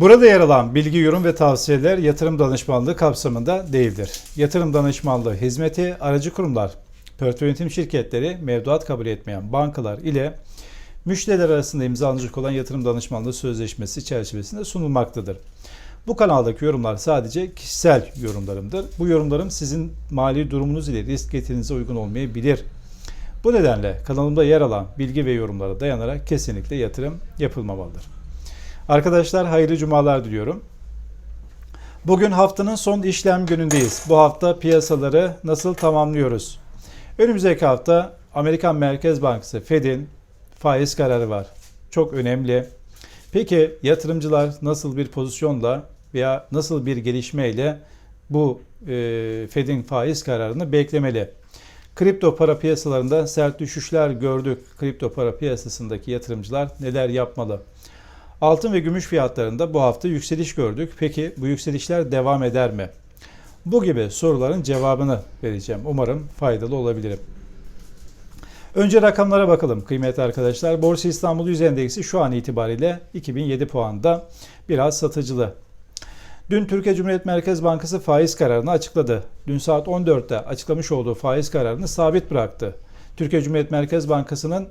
Burada yer alan bilgi, yorum ve tavsiyeler yatırım danışmanlığı kapsamında değildir. Yatırım danışmanlığı hizmeti aracı kurumlar, portföy yönetim şirketleri, mevduat kabul etmeyen bankalar ile müşteriler arasında imzalanacak olan yatırım danışmanlığı sözleşmesi çerçevesinde sunulmaktadır. Bu kanaldaki yorumlar sadece kişisel yorumlarımdır. Bu yorumlarım sizin mali durumunuz ile risk getirinize uygun olmayabilir. Bu nedenle kanalımda yer alan bilgi ve yorumlara dayanarak kesinlikle yatırım yapılmamalıdır. Arkadaşlar hayırlı cumalar diliyorum. Bugün haftanın son işlem günündeyiz. Bu hafta piyasaları nasıl tamamlıyoruz? Önümüzdeki hafta Amerikan Merkez Bankası Fed'in faiz kararı var. Çok önemli. Peki yatırımcılar nasıl bir pozisyonla veya nasıl bir gelişmeyle bu e, Fed'in faiz kararını beklemeli? Kripto para piyasalarında sert düşüşler gördük. Kripto para piyasasındaki yatırımcılar neler yapmalı? Altın ve gümüş fiyatlarında bu hafta yükseliş gördük. Peki bu yükselişler devam eder mi? Bu gibi soruların cevabını vereceğim. Umarım faydalı olabilirim. Önce rakamlara bakalım kıymetli arkadaşlar. Borsa İstanbul Yüz Endeksi şu an itibariyle 2007 puanda biraz satıcılı. Dün Türkiye Cumhuriyet Merkez Bankası faiz kararını açıkladı. Dün saat 14'te açıklamış olduğu faiz kararını sabit bıraktı. Türkiye Cumhuriyet Merkez Bankası'nın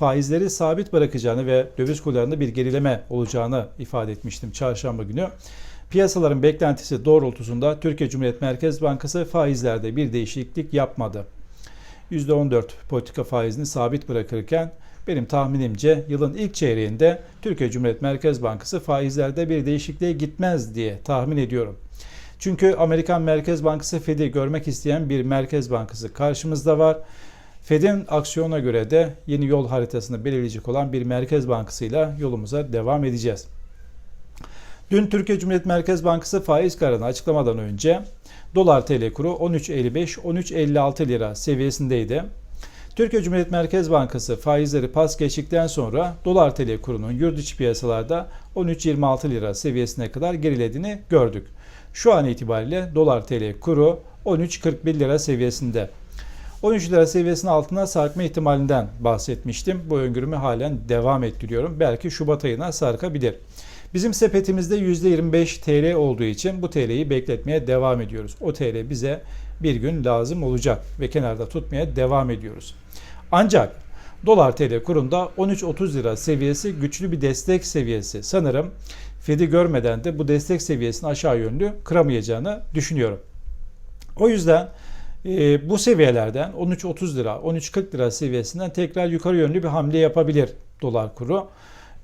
faizleri sabit bırakacağını ve döviz kurlarında bir gerileme olacağını ifade etmiştim çarşamba günü. Piyasaların beklentisi doğrultusunda Türkiye Cumhuriyet Merkez Bankası faizlerde bir değişiklik yapmadı. %14 politika faizini sabit bırakırken benim tahminimce yılın ilk çeyreğinde Türkiye Cumhuriyet Merkez Bankası faizlerde bir değişikliğe gitmez diye tahmin ediyorum. Çünkü Amerikan Merkez Bankası Fed'i görmek isteyen bir merkez bankası karşımızda var. Fed'in aksiyona göre de yeni yol haritasını belirleyecek olan bir merkez bankasıyla yolumuza devam edeceğiz. Dün Türkiye Cumhuriyet Merkez Bankası faiz kararını açıklamadan önce dolar TL kuru 13.55-13.56 lira seviyesindeydi. Türkiye Cumhuriyet Merkez Bankası faizleri pas geçtikten sonra dolar TL kurunun yurt içi piyasalarda 13.26 lira seviyesine kadar gerilediğini gördük. Şu an itibariyle dolar TL kuru 13.41 lira seviyesinde. 13 lira seviyesinin altına sarkma ihtimalinden bahsetmiştim. Bu öngörümü halen devam ettiriyorum. Belki Şubat ayına sarkabilir. Bizim sepetimizde %25 TL olduğu için bu TL'yi bekletmeye devam ediyoruz. O TL bize bir gün lazım olacak ve kenarda tutmaya devam ediyoruz. Ancak dolar TL kurunda 13.30 lira seviyesi güçlü bir destek seviyesi. Sanırım Fed'i görmeden de bu destek seviyesini aşağı yönlü kıramayacağını düşünüyorum. O yüzden e, bu seviyelerden 13.30 lira, 13.40 lira seviyesinden tekrar yukarı yönlü bir hamle yapabilir dolar kuru.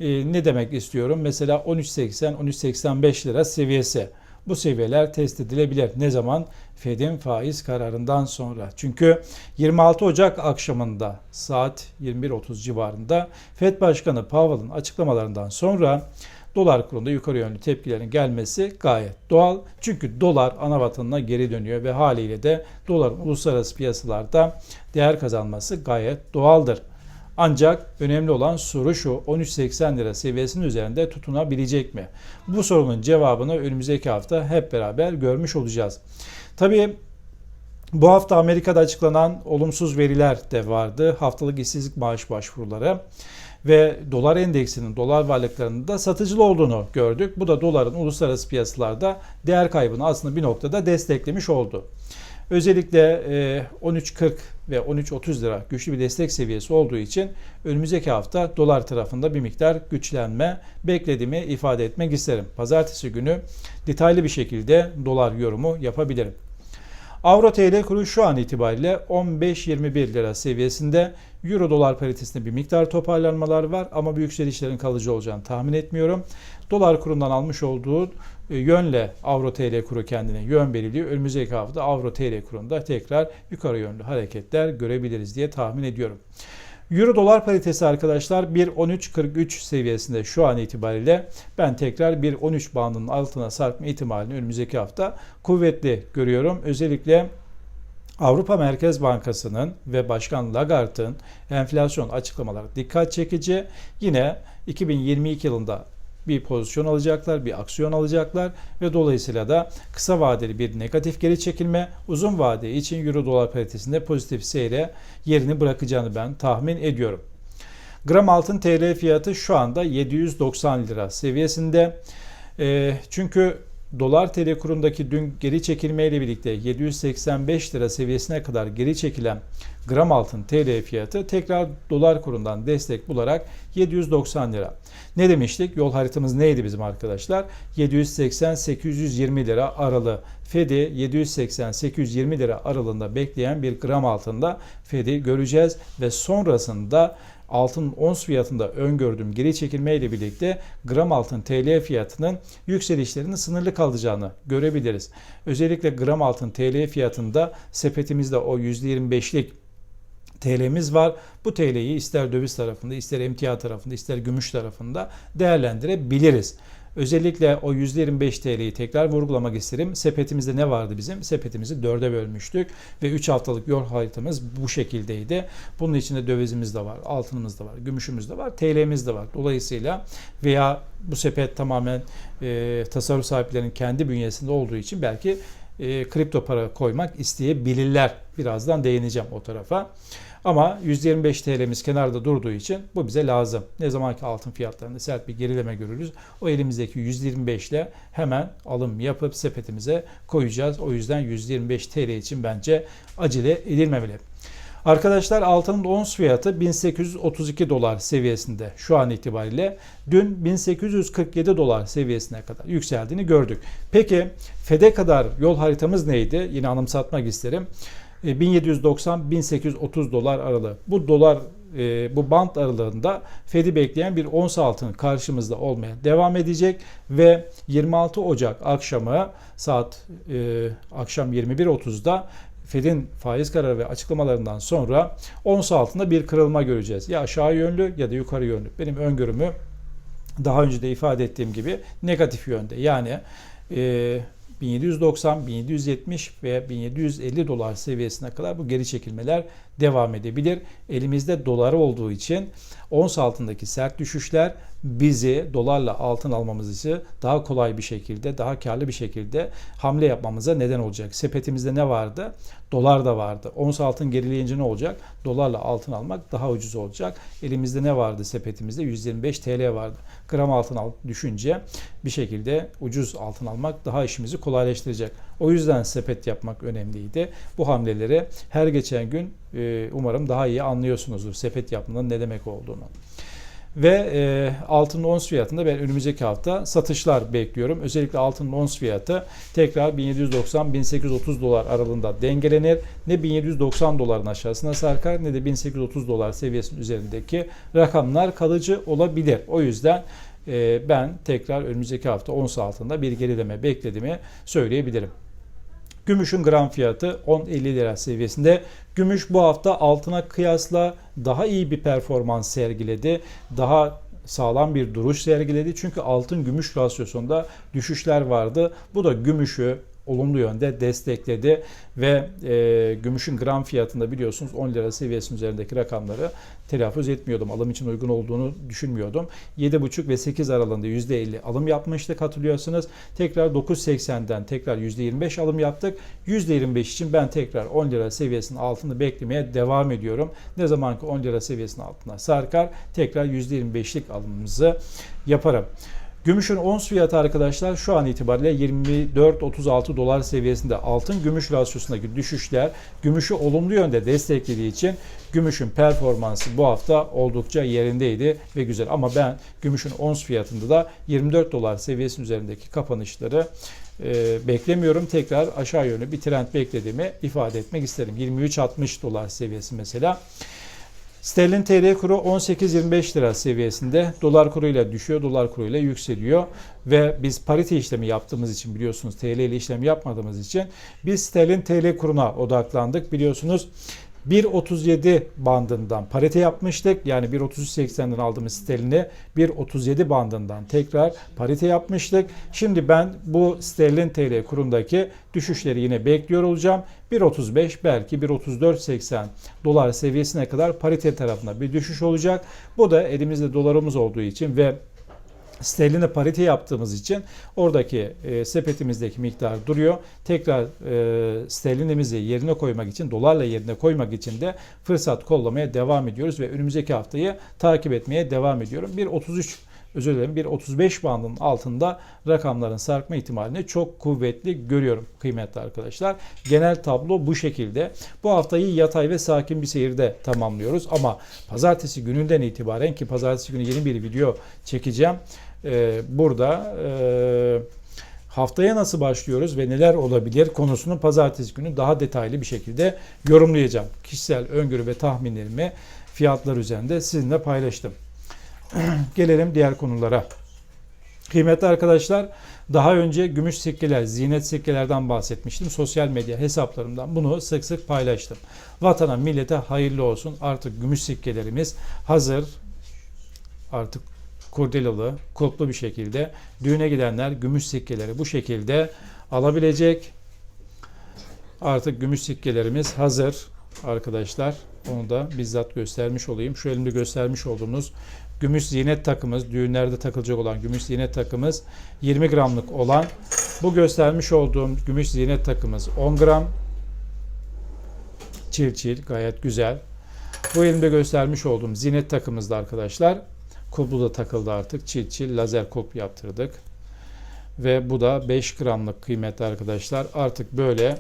E, ne demek istiyorum? Mesela 13.80, 13.85 lira seviyesi. Bu seviyeler test edilebilir. Ne zaman? Fed'in faiz kararından sonra. Çünkü 26 Ocak akşamında saat 21.30 civarında Fed Başkanı Powell'ın açıklamalarından sonra dolar kurunda yukarı yönlü tepkilerin gelmesi gayet doğal. Çünkü dolar ana vatanına geri dönüyor ve haliyle de doların uluslararası piyasalarda değer kazanması gayet doğaldır. Ancak önemli olan soru şu 13.80 lira seviyesinin üzerinde tutunabilecek mi? Bu sorunun cevabını önümüzdeki hafta hep beraber görmüş olacağız. Tabii bu hafta Amerika'da açıklanan olumsuz veriler de vardı. Haftalık işsizlik maaş başvuruları ve dolar endeksinin, dolar varlıklarının da satıcılı olduğunu gördük. Bu da doların uluslararası piyasalarda değer kaybını aslında bir noktada desteklemiş oldu. Özellikle 13.40 ve 13.30 lira güçlü bir destek seviyesi olduğu için önümüzdeki hafta dolar tarafında bir miktar güçlenme beklediğimi ifade etmek isterim. Pazartesi günü detaylı bir şekilde dolar yorumu yapabilirim. Avro TL kuru şu an itibariyle 15.21 lira seviyesinde. Euro dolar paritesinde bir miktar toparlanmalar var ama bu yükselişlerin kalıcı olacağını tahmin etmiyorum. Dolar kurundan almış olduğu e, yönle Avro TL kuru kendine yön belirliyor. Önümüzdeki hafta Avro TL kurunda tekrar yukarı yönlü hareketler görebiliriz diye tahmin ediyorum. Euro dolar paritesi arkadaşlar 1.1343 seviyesinde şu an itibariyle ben tekrar 1.13 bandının altına sarkma ihtimalini önümüzdeki hafta kuvvetli görüyorum. Özellikle Avrupa Merkez Bankası'nın ve Başkan Lagarde'ın enflasyon açıklamaları dikkat çekici. Yine 2022 yılında bir pozisyon alacaklar, bir aksiyon alacaklar ve dolayısıyla da kısa vadeli bir negatif geri çekilme uzun vade için Euro dolar paritesinde pozitif seyre yerini bırakacağını ben tahmin ediyorum. Gram altın TL fiyatı şu anda 790 lira seviyesinde. E, çünkü dolar TL kurundaki dün geri çekilmeyle birlikte 785 lira seviyesine kadar geri çekilen gram altın TL fiyatı tekrar dolar kurundan destek bularak 790 lira. Ne demiştik? Yol haritamız neydi bizim arkadaşlar? 780-820 lira aralığı. Fedi 780-820 lira aralığında bekleyen bir gram altında Fedi göreceğiz ve sonrasında altın ons fiyatında öngördüğüm geri çekilme ile birlikte gram altın TL fiyatının yükselişlerinin sınırlı kalacağını görebiliriz. Özellikle gram altın TL fiyatında sepetimizde o %25'lik TL'miz var. Bu TL'yi ister döviz tarafında, ister emtia tarafında, ister gümüş tarafında değerlendirebiliriz. Özellikle o %25 TL'yi tekrar vurgulamak isterim. Sepetimizde ne vardı bizim? Sepetimizi dörde bölmüştük ve 3 haftalık yol haritamız bu şekildeydi. Bunun içinde dövizimiz de var, altınımız da var, gümüşümüz de var, TL'miz de var. Dolayısıyla veya bu sepet tamamen e, tasarruf sahiplerinin kendi bünyesinde olduğu için belki e, kripto para koymak isteyebilirler. Birazdan değineceğim o tarafa. Ama 125 TL'miz kenarda durduğu için bu bize lazım. Ne zaman ki altın fiyatlarında sert bir gerileme görürüz. O elimizdeki 125 ile hemen alım yapıp sepetimize koyacağız. O yüzden 125 TL için bence acele edilmemeli. Arkadaşlar altının ons fiyatı 1832 dolar seviyesinde şu an itibariyle. Dün 1847 dolar seviyesine kadar yükseldiğini gördük. Peki FED'e kadar yol haritamız neydi? Yine anımsatmak isterim. 1790-1830 dolar aralığı. Bu dolar e, bu bant aralığında Fed'i bekleyen bir ons altın karşımızda olmaya devam edecek ve 26 Ocak akşamı saat e, akşam 21.30'da Fed'in faiz kararı ve açıklamalarından sonra ons altında bir kırılma göreceğiz. Ya aşağı yönlü ya da yukarı yönlü. Benim öngörümü daha önce de ifade ettiğim gibi negatif yönde. Yani e, 1790, 1770 veya 1750 dolar seviyesine kadar bu geri çekilmeler devam edebilir. Elimizde dolar olduğu için ons altındaki sert düşüşler bizi dolarla altın almamız için daha kolay bir şekilde, daha karlı bir şekilde hamle yapmamıza neden olacak. Sepetimizde ne vardı? Dolar da vardı. Ons altın gerileyince ne olacak? Dolarla altın almak daha ucuz olacak. Elimizde ne vardı sepetimizde? 125 TL vardı. Gram altın al düşünce bir şekilde ucuz altın almak daha işimizi kolaylaştıracak. O yüzden sepet yapmak önemliydi. Bu hamleleri her geçen gün umarım daha iyi anlıyorsunuzdur sepet yapmanın ne demek olduğunu. Ve e, altın ons fiyatında ben önümüzdeki hafta satışlar bekliyorum. Özellikle altın ons fiyatı tekrar 1790-1830 dolar aralığında dengelenir. Ne 1790 doların aşağısına sarkar ne de 1830 dolar seviyesinin üzerindeki rakamlar kalıcı olabilir. O yüzden e, ben tekrar önümüzdeki hafta ons altında bir gerileme beklediğimi söyleyebilirim. Gümüşün gram fiyatı 10.50 lira seviyesinde. Gümüş bu hafta altına kıyasla daha iyi bir performans sergiledi. Daha sağlam bir duruş sergiledi. Çünkü altın gümüş rasyosunda düşüşler vardı. Bu da gümüşü olumlu yönde destekledi ve e, gümüşün gram fiyatında biliyorsunuz 10 lira seviyesinin üzerindeki rakamları telaffuz etmiyordum. Alım için uygun olduğunu düşünmüyordum. 7,5 ve 8 aralığında %50 alım yapmıştık hatırlıyorsunuz. Tekrar 9.80'den tekrar %25 alım yaptık. %25 için ben tekrar 10 lira seviyesinin altını beklemeye devam ediyorum. Ne zaman ki 10 lira seviyesinin altına sarkar tekrar %25'lik alımımızı yaparım. Gümüşün ons fiyatı arkadaşlar şu an itibariyle 24-36 dolar seviyesinde altın gümüş rasyosundaki düşüşler gümüşü olumlu yönde desteklediği için gümüşün performansı bu hafta oldukça yerindeydi ve güzel. Ama ben gümüşün ons fiyatında da 24 dolar seviyesinin üzerindeki kapanışları e, beklemiyorum. Tekrar aşağı yönlü bir trend beklediğimi ifade etmek isterim. 23-60 dolar seviyesi mesela. Sterlin TL kuru 18-25 lira seviyesinde. Dolar kuruyla düşüyor, dolar kuruyla yükseliyor. Ve biz parite işlemi yaptığımız için biliyorsunuz TL ile işlem yapmadığımız için biz sterlin TL kuruna odaklandık. Biliyorsunuz 1.37 bandından parite yapmıştık. Yani 1.33.80'den aldığımız sterlini 1.37 bandından tekrar parite yapmıştık. Şimdi ben bu sterlin TL kurundaki düşüşleri yine bekliyor olacağım. 1.35 belki 1.34.80 dolar seviyesine kadar parite tarafına bir düşüş olacak. Bu da elimizde dolarımız olduğu için ve sterline parite yaptığımız için oradaki e, sepetimizdeki miktar duruyor. Tekrar e, sterlinimizi yerine koymak için, dolarla yerine koymak için de fırsat kollamaya devam ediyoruz ve önümüzdeki haftayı takip etmeye devam ediyorum. 1.33 özür dilerim bir 35 bandının altında rakamların sarkma ihtimalini çok kuvvetli görüyorum kıymetli arkadaşlar. Genel tablo bu şekilde. Bu haftayı yatay ve sakin bir seyirde tamamlıyoruz ama pazartesi gününden itibaren ki pazartesi günü yeni bir video çekeceğim. Ee, burada e, haftaya nasıl başlıyoruz ve neler olabilir konusunu pazartesi günü daha detaylı bir şekilde yorumlayacağım. Kişisel öngörü ve tahminlerimi fiyatlar üzerinde sizinle paylaştım. Gelelim diğer konulara. Kıymetli arkadaşlar, daha önce gümüş sikkeler, zinet sikkelerden bahsetmiştim. Sosyal medya hesaplarımdan bunu sık sık paylaştım. Vatana, millete hayırlı olsun. Artık gümüş sikkelerimiz hazır. Artık kurdelalı, kulplu bir şekilde düğüne gidenler gümüş sikkeleri bu şekilde alabilecek. Artık gümüş sikkelerimiz hazır arkadaşlar. Onu da bizzat göstermiş olayım. Şu elimde göstermiş olduğumuz gümüş zinet takımız, düğünlerde takılacak olan gümüş zinet takımız 20 gramlık olan bu göstermiş olduğum gümüş zinet takımız 10 gram. Çil çil gayet güzel. Bu elimde göstermiş olduğum zinet takımızda arkadaşlar kulbu da takıldı artık. Çil çil lazer kulp yaptırdık. Ve bu da 5 gramlık kıymetli arkadaşlar. Artık böyle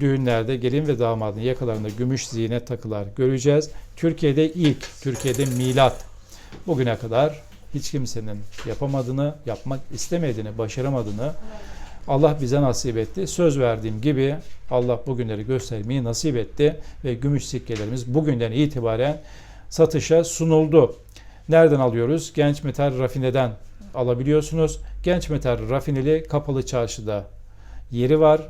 düğünlerde gelin ve damadın yakalarında gümüş zinet takılar göreceğiz. Türkiye'de ilk, Türkiye'de milat bugüne kadar hiç kimsenin yapamadığını, yapmak istemediğini, başaramadığını Allah bize nasip etti. Söz verdiğim gibi Allah bugünleri göstermeyi nasip etti ve gümüş sikkelerimiz bugünden itibaren satışa sunuldu. Nereden alıyoruz? Genç Metal Rafine'den alabiliyorsunuz. Genç Metal Rafineli kapalı çarşıda yeri var.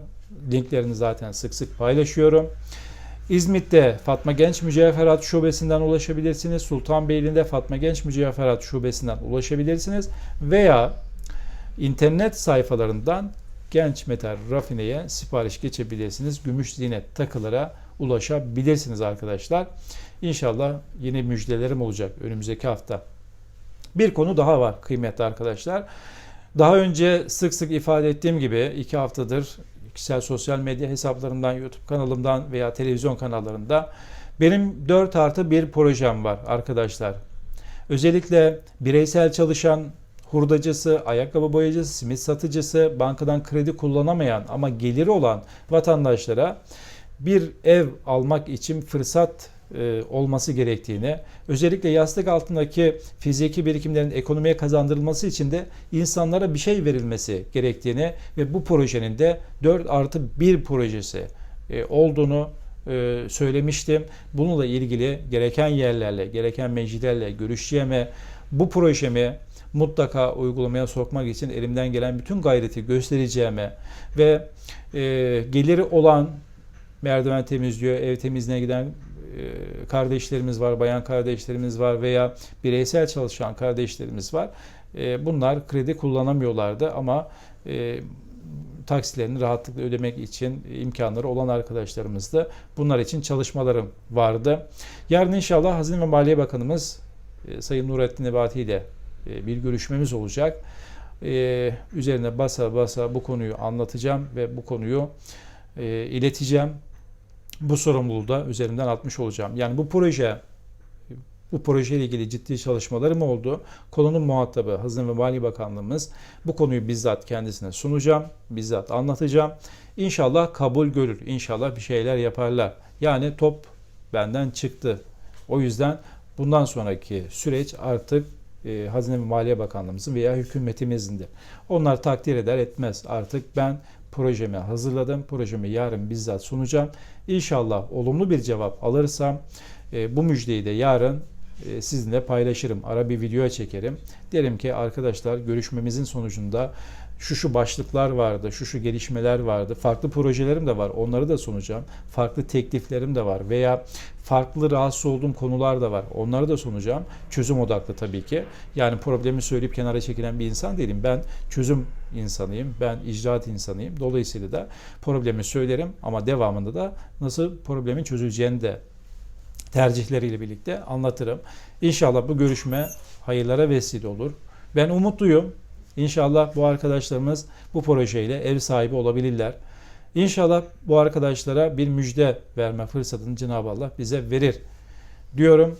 Linklerini zaten sık sık paylaşıyorum. İzmit'te Fatma Genç Mücevherat Şubesi'nden ulaşabilirsiniz. Sultanbeyli'nde Fatma Genç Mücevherat Şubesi'nden ulaşabilirsiniz. Veya internet sayfalarından Genç Metal Rafine'ye sipariş geçebilirsiniz. Gümüş zinet takılara ulaşabilirsiniz arkadaşlar. İnşallah yeni müjdelerim olacak önümüzdeki hafta. Bir konu daha var kıymetli arkadaşlar. Daha önce sık sık ifade ettiğim gibi iki haftadır kişisel sosyal medya hesaplarımdan, YouTube kanalımdan veya televizyon kanallarında benim 4 artı bir projem var arkadaşlar. Özellikle bireysel çalışan hurdacısı, ayakkabı boyacısı, simit satıcısı, bankadan kredi kullanamayan ama geliri olan vatandaşlara bir ev almak için fırsat olması gerektiğini, özellikle yastık altındaki fiziki birikimlerin ekonomiye kazandırılması için de insanlara bir şey verilmesi gerektiğini ve bu projenin de 4 artı 1 projesi e, olduğunu e, söylemiştim. Bununla ilgili gereken yerlerle, gereken meclislerle görüşeceğime, bu projemi mutlaka uygulamaya sokmak için elimden gelen bütün gayreti göstereceğime ve e, geliri olan merdiven temizliyor, ev temizliğine giden e, kardeşlerimiz var, bayan kardeşlerimiz var veya bireysel çalışan kardeşlerimiz var. E, bunlar kredi kullanamıyorlardı ama e, taksilerini rahatlıkla ödemek için imkanları olan arkadaşlarımızdı. Bunlar için çalışmalarım vardı. Yarın inşallah Hazine ve Maliye Bakanımız Sayın Nurettin Nebati ile bir görüşmemiz olacak. Üzerine basa basa bu konuyu anlatacağım ve bu konuyu ileteceğim bu sorumluluğu da üzerimden atmış olacağım. Yani bu proje bu projeyle ilgili ciddi çalışmalarım oldu. Konunun muhatabı Hazine ve Maliye Bakanlığımız bu konuyu bizzat kendisine sunacağım. Bizzat anlatacağım. İnşallah kabul görür. İnşallah bir şeyler yaparlar. Yani top benden çıktı. O yüzden bundan sonraki süreç artık e, Hazine ve Maliye Bakanlığımızın veya hükümetimindir. Onlar takdir eder etmez. Artık ben projemi hazırladım. Projemi yarın bizzat sunacağım. İnşallah olumlu bir cevap alırsam e, bu müjdeyi de yarın e, sizinle paylaşırım. Ara bir video çekerim. Derim ki arkadaşlar görüşmemizin sonucunda şu şu başlıklar vardı, şu şu gelişmeler vardı. Farklı projelerim de var. Onları da sunacağım. Farklı tekliflerim de var veya farklı rahatsız olduğum konular da var. Onları da sunacağım. Çözüm odaklı tabii ki. Yani problemi söyleyip kenara çekilen bir insan değilim. Ben çözüm insanıyım. Ben icraat insanıyım. Dolayısıyla da problemi söylerim ama devamında da nasıl problemin çözüleceğini de tercihleriyle birlikte anlatırım. İnşallah bu görüşme hayırlara vesile olur. Ben umutluyum. İnşallah bu arkadaşlarımız bu projeyle ev sahibi olabilirler. İnşallah bu arkadaşlara bir müjde verme fırsatını Cenab-ı Allah bize verir diyorum.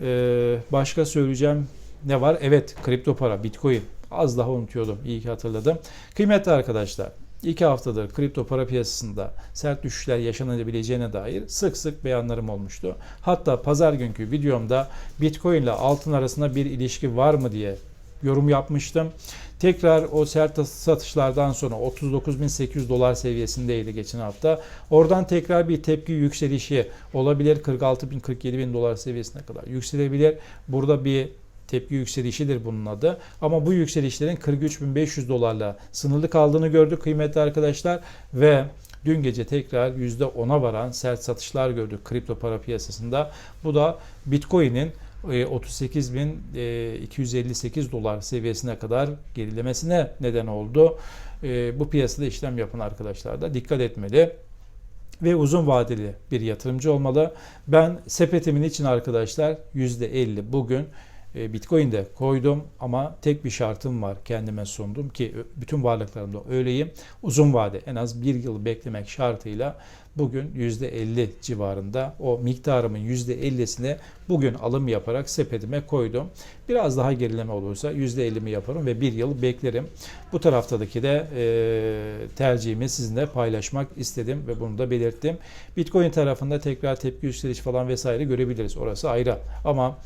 Ee, başka söyleyeceğim ne var? Evet kripto para, bitcoin. Az daha unutuyordum. İyi ki hatırladım. Kıymetli arkadaşlar, iki haftadır kripto para piyasasında sert düşüşler yaşanabileceğine dair sık sık beyanlarım olmuştu. Hatta pazar günkü videomda bitcoin ile altın arasında bir ilişki var mı diye yorum yapmıştım. Tekrar o sert satışlardan sonra 39.800 dolar seviyesindeydi geçen hafta. Oradan tekrar bir tepki yükselişi olabilir. 46.000 47.000 dolar seviyesine kadar yükselebilir. Burada bir tepki yükselişidir bunun adı. Ama bu yükselişlerin 43.500 dolarla sınırlı kaldığını gördük kıymetli arkadaşlar ve Dün gece tekrar %10'a varan sert satışlar gördük kripto para piyasasında. Bu da Bitcoin'in 38.258 dolar seviyesine kadar gerilemesine neden oldu. E, Bu piyasada işlem yapan arkadaşlar da dikkat etmeli ve uzun vadeli bir yatırımcı olmalı. Ben sepetimin için arkadaşlar %50 bugün e, Bitcoin'de koydum ama tek bir şartım var kendime sundum ki bütün varlıklarımda öyleyim. Uzun vade en az bir yıl beklemek şartıyla bugün %50 civarında o miktarımın %50'sini bugün alım yaparak sepetime koydum. Biraz daha gerileme olursa %50'mi yaparım ve bir yıl beklerim. Bu taraftaki de e, tercihimi sizinle paylaşmak istedim ve bunu da belirttim. Bitcoin tarafında tekrar tepki yükseliş falan vesaire görebiliriz. Orası ayrı. Ama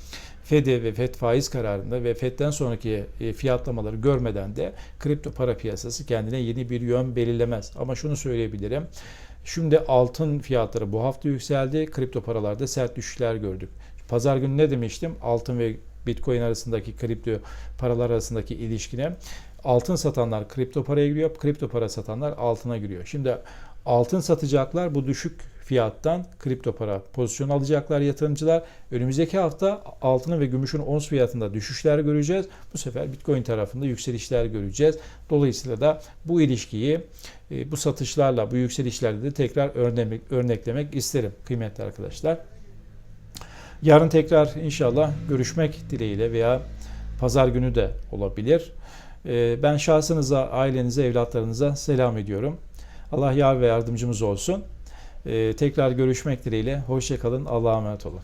FED'i ve FED faiz kararında ve FED'den sonraki e, fiyatlamaları görmeden de kripto para piyasası kendine yeni bir yön belirlemez. Ama şunu söyleyebilirim. Şimdi altın fiyatları bu hafta yükseldi. Kripto paralarda sert düşüşler gördük. Pazar günü ne demiştim? Altın ve Bitcoin arasındaki kripto paralar arasındaki ilişkine altın satanlar kripto paraya giriyor, kripto para satanlar altına giriyor. Şimdi altın satacaklar bu düşük fiyattan kripto para pozisyon alacaklar yatırımcılar. Önümüzdeki hafta altının ve gümüşün ons fiyatında düşüşler göreceğiz. Bu sefer Bitcoin tarafında yükselişler göreceğiz. Dolayısıyla da bu ilişkiyi e, bu satışlarla, bu yükselişlerle de tekrar örnek, örneklemek isterim kıymetli arkadaşlar. Yarın tekrar inşallah görüşmek dileğiyle veya pazar günü de olabilir. E, Ben şahsınıza, ailenize, evlatlarınıza selam ediyorum. Allah yar ve yardımcımız olsun. Ee, tekrar görüşmek dileğiyle. Hoşçakalın. Allah'a emanet olun.